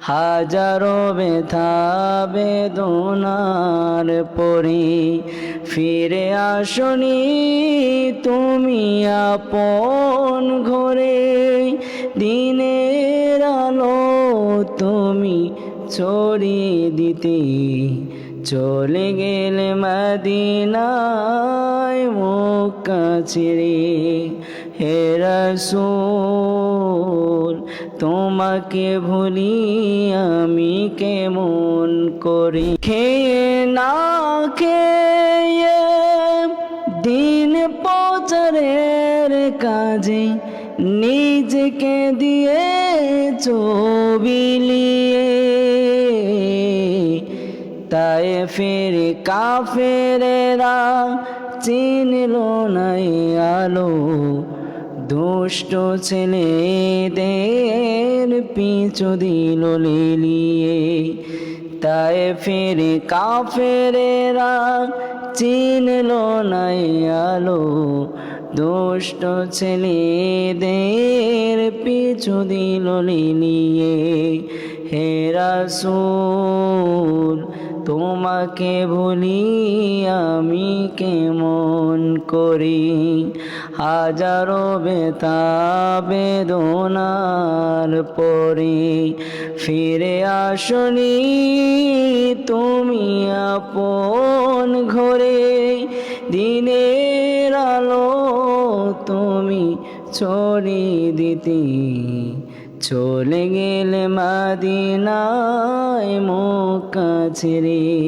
হাজারো ব্যথা বেদনার পরে। ফিরে আসনি তুমি আপন ঘরে। দিনের আলো তুমি ছড়িয়ে দিতে। চলে গেলে মদিনায় ছেড়ে। হে রাসূল তোমাকে ভুলি আমি কেমন করি? খেয়ে না খেয়ে দিন প্রচারের কাজে নিজকে দিয়ে চবিলিয়ে তাই ফের কাফেরেরা চিনল নাই আলো। দুষ্ট ছেলেদের পিছু দিল লিলিয়ে। তাই ফের কাফেরেরা চিনল নাই আলো। দুষ্ট ছেলেদের পিছু দিল লিলিয়ে। হে রাসূল তোমাকে ভুলি আমি কেমন করি? হাজারো বেতা বেদনার পরে। ফিরে আসনি তুমি আপন ঘরে। দিনের আলো তুমি ছড়িয়ে দিতে। চলে গেলে মাদিনায় মক্কা ছেড়ে